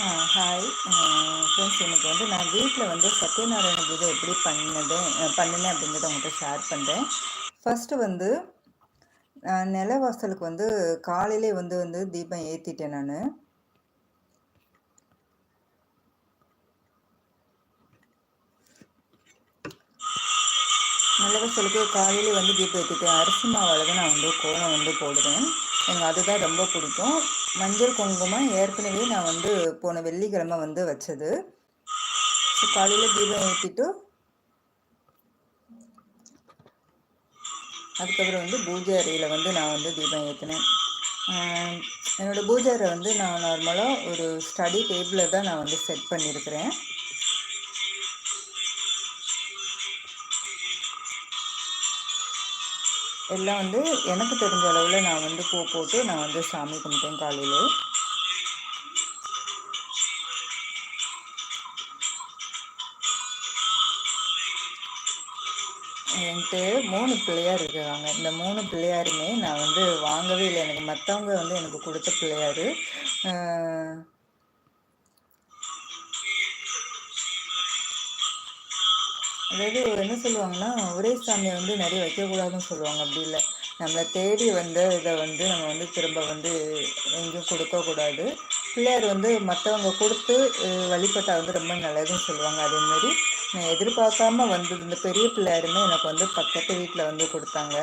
Hi friends எனக்கு வந்து நான் வீட்டில் வந்து சத்யநாராயண பூஜை எப்படி பண்ணது அஹ் பண்ணினேன் அப்படிங்கிறத உங்கள்கிட்ட ஷேர் பண்ணுறேன் ஃபஸ்ட்டு வந்து நான் நிலவாசலுக்கு வந்து காலையிலே வந்து வந்து தீபம் ஏற்றிட்டேன் நான். நிலவாசலுக்கு காலையிலே வந்து தீபம் ஏற்றிட்டேன் அரிசி மாவால் தான் நான் வந்து கோலம் வந்து போடுவேன். எனக்கு அதுதான் ரொம்ப பிடிக்கும். மஞ்சள் குங்குமம் ஏற்கனவே நான் வந்து போன வெள்ளிக்கிழமை வந்து வச்சது. ஸோ காலையில் தீபம் ஏற்றிட்டு அதுக்கப்புறம் வந்து பூஜை அறையில் வந்து நான் வந்து தீபம் ஏற்றினேன் என்னோடய பூஜை அறை வந்து நான் நார்மலாக ஒரு ஸ்டடி டேபிளில் தான் நான் வந்து செட் பண்ணியிருக்கிறேன் எல்லாம் வந்து எனக்கு தெரிஞ்ச அளவில் நான் வந்து பூ போட்டு நான் வந்து சாமி கும்பிட்டேன் காலையில். என்கிட்ட மூணு பிள்ளையார் இருக்கிறாங்க இந்த மூணு பிள்ளையாருமே நான் வந்து வாங்கவே இல்லை. எனக்கு மற்றவங்க வந்து எனக்கு கொடுத்த பிள்ளையார். அதாவது என்ன சொல்லுவாங்கன்னா ஒரே சாமியை வந்து நிறைய வைக்கக்கூடாதுன்னு சொல்லுவாங்க. அப்படி இல்லை. நம்மளை தேடி வந்த இதை வந்து நம்ம வந்து திரும்ப வந்து எங்கேயும் கொடுக்கக்கூடாது. பிள்ளையார் வந்து மற்றவங்க கொடுத்து வழிபட்டா வந்து ரொம்ப நல்லதுன்னு சொல்லுவாங்க. அதேமாரி நான் எதிர்பார்க்காம வந்து இந்த பெரிய பிள்ளையாருமே எனக்கு வந்து பக்கத்து வீட்டில் வந்து கொடுத்தாங்க.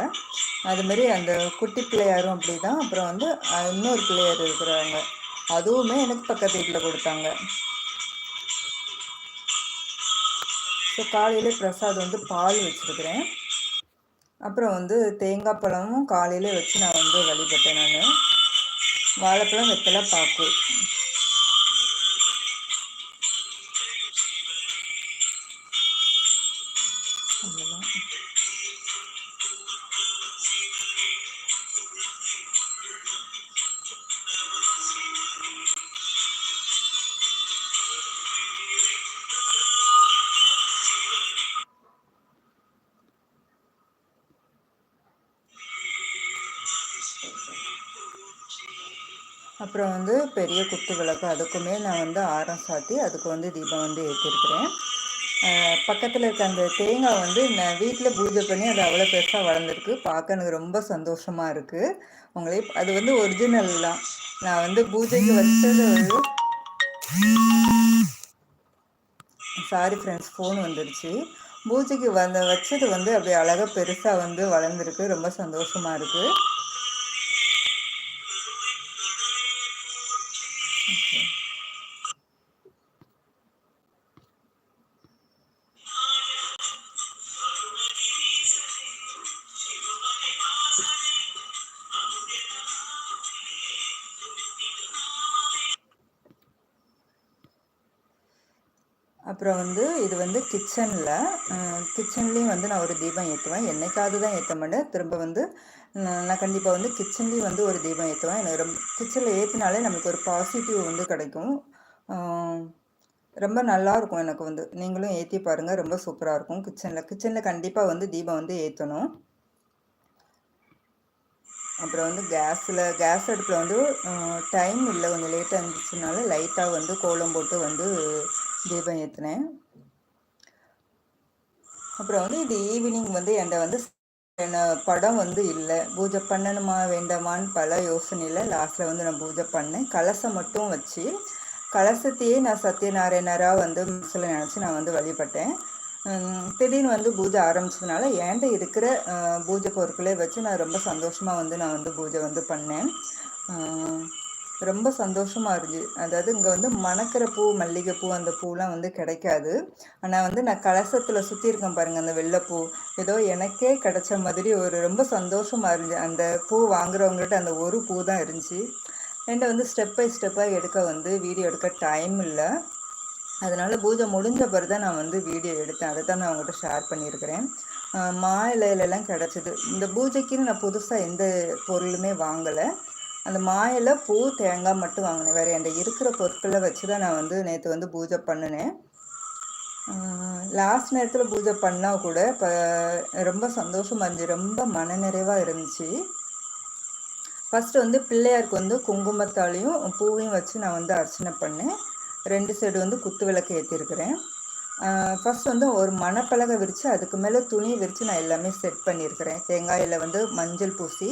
அதுமாரி அந்த குட்டி பிள்ளையாரும் அப்படி தான் அப்புறம் வந்து இன்னொரு பிள்ளையார் இருக்கிறாங்க. அதுவுமே எனக்கு பக்கத்து வீட்டில் கொடுத்தாங்க. ஸோ காலையில் பிரசாத் வந்து பால் வச்சுருக்கிறேன். அப்புறம் வந்து தேங்காய் பழமும் காலையில் வச்சு நான் வந்து வழிபட்டேன் நான். வாழைப்பழம் வெத்தலை பாக்கு. அவ்வளோதான் அப்புறம் வந்து பெரிய குத்து விளக்கு அதுக்குமே நான் வந்து ஆரம் சாத்தி அதுக்கு வந்து தீபம் வந்து ஏற்றிருக்கிறேன் பக்கத்தில் இருக்க அந்த தேங்காய் வந்து நான் வீட்டில் பூஜை பண்ணி அது அவ்வளோ பெருசாக வளர்ந்துருக்கு. பார்க்க எனக்கு ரொம்ப சந்தோஷமாக இருக்குது உங்களே அது வந்து ஒரிஜினல் தான். நான் வந்து பூஜைக்கு வச்சது சாரி ஃப்ரெண்ட்ஸ் ஃபோன் வந்துருச்சு. பூஜைக்கு வந்த வச்சது வந்து அப்படியே அழகாக பெருசாக வந்து வளர்ந்துருக்கு. ரொம்ப சந்தோஷமாக இருக்குது கிச்சனில் கிச்சன்லேயும் வந்து நான் ஒரு தீபம் ஏற்றுவேன் என்னைக்காவது தான் ஏற்ற மாட்டேன். திரும்ப வந்து நான் நான் கண்டிப்பாக வந்து கிச்சன்லேயும் வந்து ஒரு தீபம் ஏற்றுவேன் எனக்கு ரொம்ப கிச்சனில் ஏற்றினாலே நமக்கு ஒரு பாசிட்டிவ் வந்து கிடைக்கும். ரொம்ப நல்லா இருக்கும் எனக்கு வந்து. நீங்களும் ஏற்றி பாருங்கள் ரொம்ப சூப்பராக இருக்கும் கிச்சனில் கிச்சனில் கண்டிப்பாக வந்து தீபம் வந்து ஏற்றணும் அப்புறம் வந்து கேஸில் கேஸ் அடுப்பில் வந்து டைம் இல்லை. கொஞ்சம் லேட்டாக இருந்துச்சுனால லைட்டாக வந்து கோலம் போட்டு வந்து தீபம் ஏற்றினேன் அப்புறம் வந்து இது ஈவினிங் வந்து என்கிட்ட வந்து படம் வந்து இல்லை. பூஜை பண்ணணுமா வேண்டாமான்னு பல யோசனையில் லாஸ்ட்டில் வந்து நான் பூஜை பண்ணேன். கலசம் மட்டும் வச்சு கலசத்தையே நான் சத்யநாராயணராக வந்து மனசில் நினச்சி நான் வந்து வழிபட்டேன். திடீர்னு வந்து பூஜை ஆரம்பிச்சதுனால என்கிட்ட இருக்கிற பூஜை பொருட்களே வச்சு நான் ரொம்ப சந்தோஷமாக வந்து நான் வந்து பூஜை வந்து பண்ணேன். ரொம்ப சந்தோஷமாக இருந்துச்சு. அதாவது இங்கே வந்து மணக்கிற பூ மல்லிகைப்பூ அந்த பூலாம் வந்து கிடைக்காது. ஆனால் வந்து நான் கலசத்தில் சுற்றி இருக்கேன் பாருங்கள் அந்த வெள்ளைப்பூ. ஏதோ எனக்கே கிடைச்ச மாதிரி ஒரு ரொம்ப சந்தோஷமாக இருந்துச்சு. அந்த பூ வாங்குறவங்ககிட்ட அந்த ஒரு பூ தான் இருந்துச்சு. என்கிட்ட வந்து ஸ்டெப் பை ஸ்டெப்பாக எடுக்க வந்து வீடியோ எடுக்க டைம் இல்லை. அதனால் பூஜை முடிஞ்ச பிறகு தான் நான் வந்து வீடியோ எடுத்தேன். அதை தான் நான் உங்கள்கிட்ட ஷேர் பண்ணியிருக்கிறேன். மா இலையிலலாம் கிடச்சிது. இந்த பூஜைக்குன்னு நான் புதுசாக எந்த பொருளுமே வாங்கலை. அந்த மாயில் பூ தேங்காய் மட்டும் வாங்கினேன். வேறு என்கிட்ட இருக்கிற பொருட்களை வச்சு தான் நான் வந்து நேற்று வந்து பூஜை பண்ணினேன். லாஸ்ட் நேரத்தில் பூஜை பண்ணால் கூட இப்போ ரொம்ப சந்தோஷமாக இருந்துச்சு. ரொம்ப மனநிறைவாக இருந்துச்சு. ஃபஸ்ட்டு வந்து பிள்ளையாருக்கு வந்து குங்குமத்தாலையும் பூவையும் வச்சு நான் வந்து அர்ச்சனை பண்ணேன். ரெண்டு சைடு வந்து குத்து விளக்கு ஏற்றிருக்கிறேன் ஃபஸ்ட் வந்து ஒரு மணப்பலகை விரித்து அதுக்கு மேலே துணி விரித்து நான் எல்லாமே செட் பண்ணியிருக்கிறேன் தேங்காயில் வந்து மஞ்சள் பூசி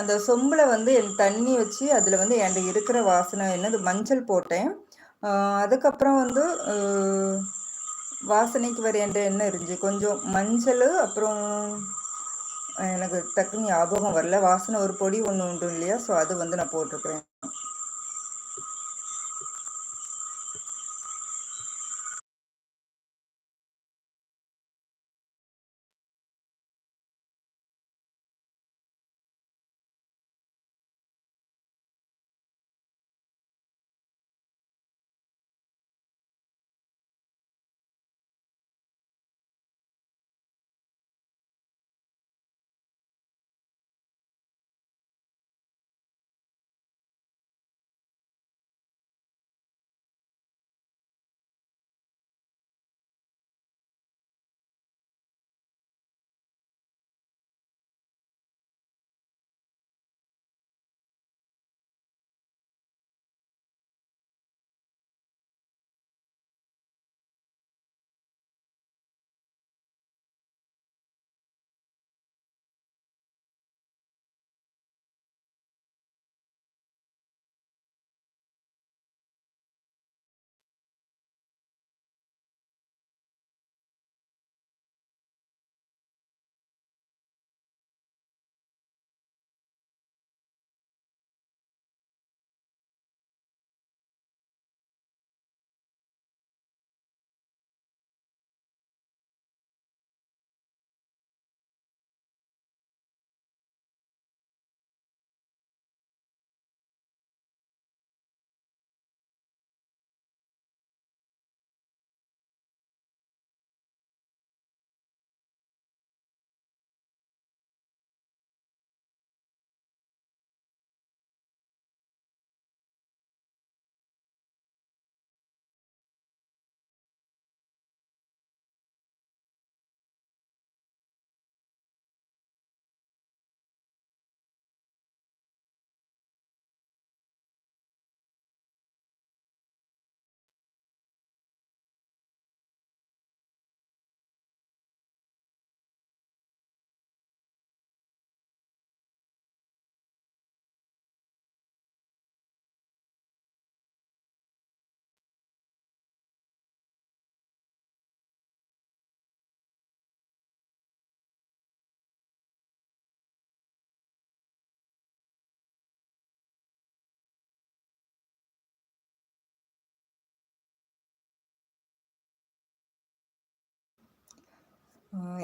அந்த சொம்பில் வந்து என் தண்ணி வச்சு அதில் வந்து என்கிட்ட இருக்கிற வாசனை என்னது மஞ்சள் போட்டேன். அதுக்கப்புறம் வந்து வாசனைக்கு வர என்கிட்ட என்ன இருந்துச்சு. கொஞ்சம் மஞ்சள் அப்புறம் எனக்கு டக்குன்னு ஞாபகம் வரல. வாசனை ஒரு பொடி ஒன்று உண்டு இல்லையா ஸோ அது வந்து நான் போட்டிருக்கிறேன்.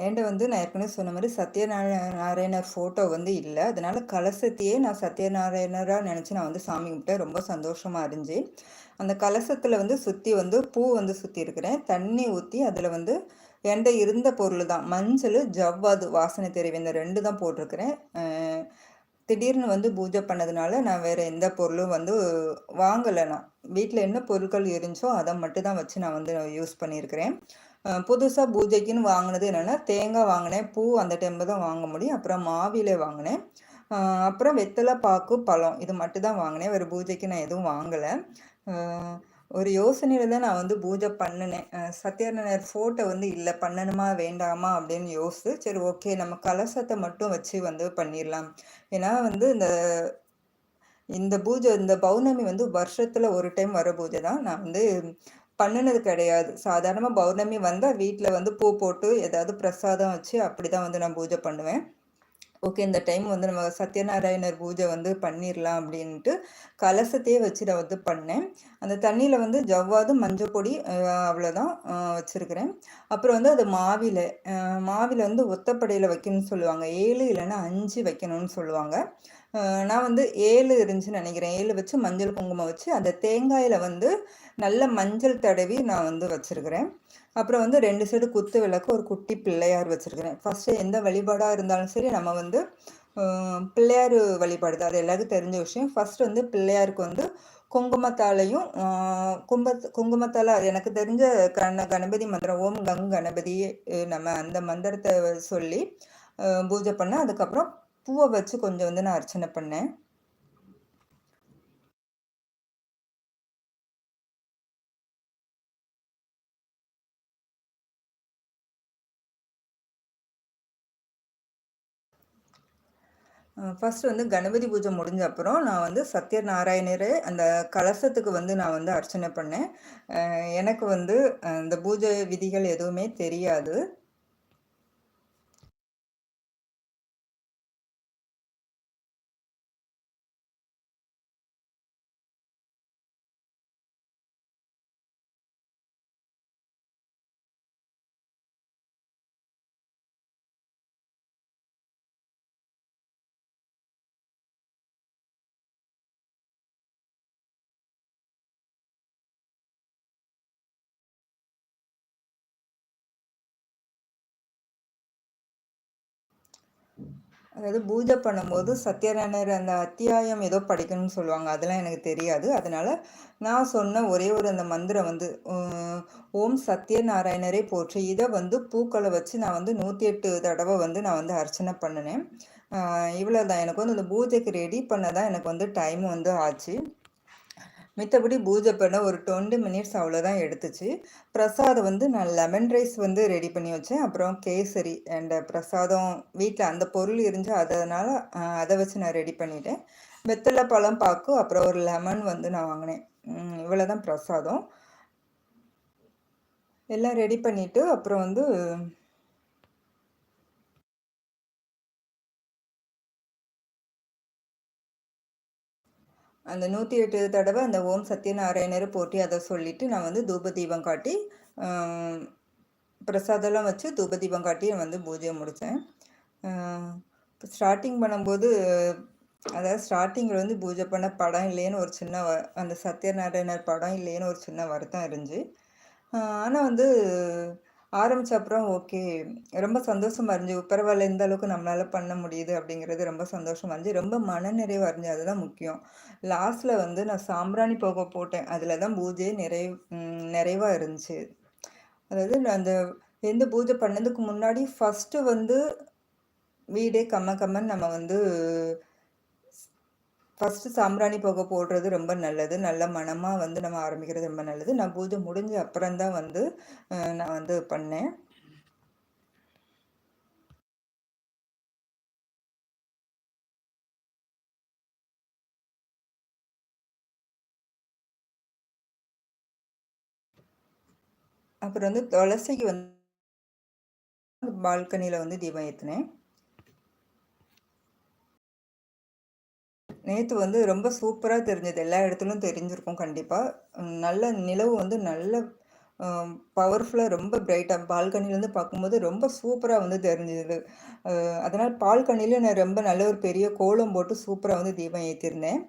என்கிட்ட வந்து நான் ஏற்கனவே சொன்ன மாதிரி சத்யநாராயணர் ஃபோட்டோ வந்து இல்லை. அதனால கலசத்தையே நான் சத்யநாராயணராக நினச்சி நான் வந்து சாமி கும்பிட்டேன். ரொம்ப சந்தோஷமாக இருந்துச்சு. அந்த கலசத்தில் வந்து சுற்றி வந்து பூ வந்து சுற்றி இருக்கிறேன். தண்ணி ஊற்றி அதில் வந்து என்கிட்ட இருந்த பொருள் தான். மஞ்சள் ஜவ்வாது வாசனை தெரிவி இந்த ரெண்டு தான் போட்டிருக்கிறேன். திடீர்னு வந்து பூஜை பண்ணதுனால நான் வேறு எந்த பொருளும் வந்து வாங்கலை நான். வீட்டில் என்ன பொருட்கள் இருந்துச்சோ அதை மட்டும் தான் வச்சு நான் வந்து யூஸ் பண்ணியிருக்கிறேன். புதுசாக பூஜைக்குன்னு வாங்கினது என்னென்னா தேங்காய் வாங்கினேன் பூ அந்த டைமில் தான் வாங்க முடியும். அப்புறம் மாவிலே வாங்கினேன். அப்புறம் வெத்தலை பாக்கு பழம் இது மட்டும் தான் வாங்கினேன். ஒரு பூஜைக்கு நான் எதுவும் வாங்கலை. ஒரு யோசனையில் தான் நான் வந்து பூஜை பண்ணினேன். சத்யநாராயணர் ஃபோட்டோ வந்து இல்லை பண்ணணுமா வேண்டாமா அப்படின்னு யோசித்து சரி ஓகே நம்ம கலசத்தை மட்டும் வச்சு வந்து பண்ணிடலாம் ஏன்னா வந்து இந்த இந்த பூஜை இந்த பௌர்ணமி வந்து வருஷத்தில் ஒரு டைம் வர பூஜை தான். நான் வந்து பண்ணினது கிடையாது. சாதாரணமாக பௌர்ணமி வந்தால் வீட்டில் வந்து பூ போட்டு ஏதாவது பிரசாதம் வச்சு அப்படி தான் வந்து நான் பூஜை பண்ணுவேன். ஓகே இந்த டைம் வந்து நம்ம சத்யநாராயணர் பூஜை வந்து பண்ணிடலாம் அப்படின்ட்டு கலசத்தையே வச்சு நான் வந்து பண்ணேன். அந்த தண்ணியில் வந்து ஜவ்வாது மஞ்சள் பொடி அவ்வளோதான் வச்சுருக்கிறேன். அப்புறம் வந்து அது மாவில மாவில வந்து ஒத்தப்படையில் வைக்கணும்னு சொல்லுவாங்க. ஏழு இல்லைன்னா அஞ்சு வைக்கணும்னு சொல்லுவாங்க. நான் வந்து ஏழு இருந்துச்சுன்னு நினைக்கிறேன். ஏழு வச்சு மஞ்சள் குங்குமம் வச்சு அந்த தேங்காயில் வந்து நல்ல மஞ்சள் தடவி நான் வந்து வச்சுருக்கிறேன். அப்புறம் வந்து ரெண்டு சைடு குத்து விளக்கு ஒரு குட்டி பிள்ளையார் வச்சுருக்கிறேன். ஃபஸ்ட்டு எந்த வழிபாடாக இருந்தாலும் சரி நம்ம வந்து பிள்ளையார் வழிபாடு தான். அது எல்லாருக்கும் தெரிஞ்ச விஷயம். ஃபஸ்ட்டு வந்து பிள்ளையாருக்கு வந்து குங்குமத்தாலையும் கும்ப குங்குமத்தால் எனக்கு தெரிஞ்ச கண கணபதி மந்திரம் ஓம் கங் கணபதி நம்ம அந்த மந்திரத்தை சொல்லி பூஜை பண்ண அதுக்கப்புறம் பூவை வச்சு கொஞ்சம் வந்து நான் அர்ச்சனை பண்ணேன். ஃபஸ்ட்டு வந்து கணபதி பூஜை முடிஞ்ச அப்புறம் நான் வந்து சத்யநாராயணரே அந்த கலசத்துக்கு வந்து நான் வந்து அர்ச்சனை பண்ணேன். எனக்கு வந்து அந்த பூஜை விதிகள் எதுவுமே தெரியாது. அதாவது பூஜை பண்ணும்போது சத்யநாராயணர் அந்த அத்தியாயம் ஏதோ படிக்கணும்னு சொல்லுவாங்க. அதெல்லாம் எனக்கு தெரியாது. அதனால நான் சொன்ன ஒரே ஒரு அந்த மந்திரம் வந்து ஓம் சத்யநாராயணரே போற்று. இதை வந்து பூக்களை வச்சு நான் வந்து நூற்றி எட்டு தடவை வந்து நான் வந்து அர்ச்சனை பண்ணினேன். இவ்வளோ தான் எனக்கு வந்து இந்த பூஜைக்கு ரெடி பண்ண தான் எனக்கு வந்து டைம் வந்து ஆச்சு. மித்தபடி பூஜை பண்ண ஒரு டுவெண்ட்டி மினிட்ஸ் அவ்வளோதான் எடுத்துச்சு. பிரசாதம் வந்து நான் லெமன் ரைஸ் வந்து ரெடி பண்ணி வச்சேன். அப்புறம் கேசரி அண்ட் பிரசாதம் வீட்டில் அந்த பொருள் இருந்துச்சு. அதனால் அதை வச்சு நான் ரெடி பண்ணிட்டேன். வெத்தலை பழம் பாக்கு அப்புறம் ஒரு லெமன் வந்து நான் வாங்கினேன். இவ்வளோ தான் பிரசாதம். எல்லாம் ரெடி பண்ணிவிட்டு அப்புறம் வந்து அந்த நூற்றி எட்டு தடவை அந்த ஓம் சத்யநாராயணரை போட்டி அதை சொல்லிவிட்டு நான் வந்து தூப தீபம் காட்டி பிரசாதம்லாம் வச்சு தூப தீபம் காட்டி வந்து பூஜையை முடித்தேன். ஸ்டார்டிங் பண்ணும்போது அதாவது ஸ்டார்டிங்கில் வந்து பூஜை பண்ண படம் இல்லைன்னு ஒரு சின்ன அந்த சத்யநாராயணர் படம் இல்லைன்னு ஒரு சின்ன வருத்தம் இருந்துச்சு. ஆனால் வந்து ஆரம்பித்த அப்புறம் ஓகே ரொம்ப சந்தோஷமாக இருந்துச்சு. பரவாயில்ல இந்த அளவுக்கு நம்மளால் பண்ண முடியுது அப்படிங்கிறது ரொம்ப சந்தோஷமாக இருந்துச்சு. ரொம்ப மனநிறைவாக இருந்துச்சு அதுதான் முக்கியம். லாஸ்ட்டில் வந்து நான் சாம்பிராணி போக போட்டேன். அதில் தான் பூஜை நிறை நிறைவாக இருந்துச்சு. அதாவது அந்த எந்த பூஜை பண்ணதுக்கு முன்னாடி ஃபஸ்ட்டு வந்து வீடே கம்ம கம்மன் நம்ம வந்து ஃபஸ்ட்டு சாம்பிராணி புகை போடுறது ரொம்ப நல்லது. நல்ல மனமாக வந்து நம்ம ஆரம்பிக்கிறது ரொம்ப நல்லது. நான் பூஜை முடிஞ்ச அப்புறம்தான் வந்து நான் வந்து பண்ணேன். அப்புறம் வந்து துளசிக்கு வந்து பால்கனியில் வந்து தீபம் ஏற்றினேன் நேற்று வந்து ரொம்ப சூப்பராக தெரிஞ்சது. எல்லா இடத்துலையும் தெரிஞ்சிருக்கும் கண்டிப்பாக நல்ல நிலவு வந்து நல்ல பவர்ஃபுல்லாக ரொம்ப பிரைட்டாக பால்கனிலேருந்து பார்க்கும்போது ரொம்ப சூப்பராக வந்து தெரிஞ்சது. அதனால் பால்கனியில் நான் ரொம்ப நல்ல ஒரு பெரிய கோலம் போட்டு சூப்பராக வந்து தீபம் ஏற்றிருந்தேன்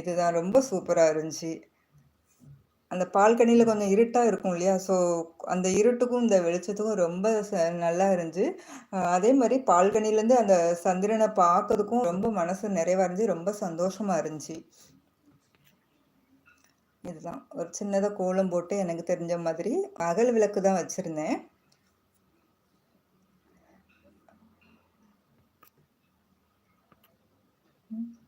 இதுதான் ரொம்ப சூப்பராக இருந்துச்சு. அந்த பால்கனியில் கொஞ்சம் இருட்டாக இருக்கும் இல்லையா? ஸோ அந்த இருட்டுக்கும் இந்த வெளிச்சத்துக்கும் ரொம்ப நல்லா இருந்துச்சு. அதே மாதிரி பால்கனிலேருந்து அந்த சந்திரனை பார்க்கறதுக்கும் ரொம்ப மனசு நிறைவாக இருந்துச்சு ரொம்ப சந்தோஷமாக இருந்துச்சு. இதுதான். ஒரு சின்னதாக கோலம் போட்டு எனக்கு தெரிஞ்ச மாதிரி அகல் விளக்கு தான் வச்சுருந்தேன். Mm-hmm.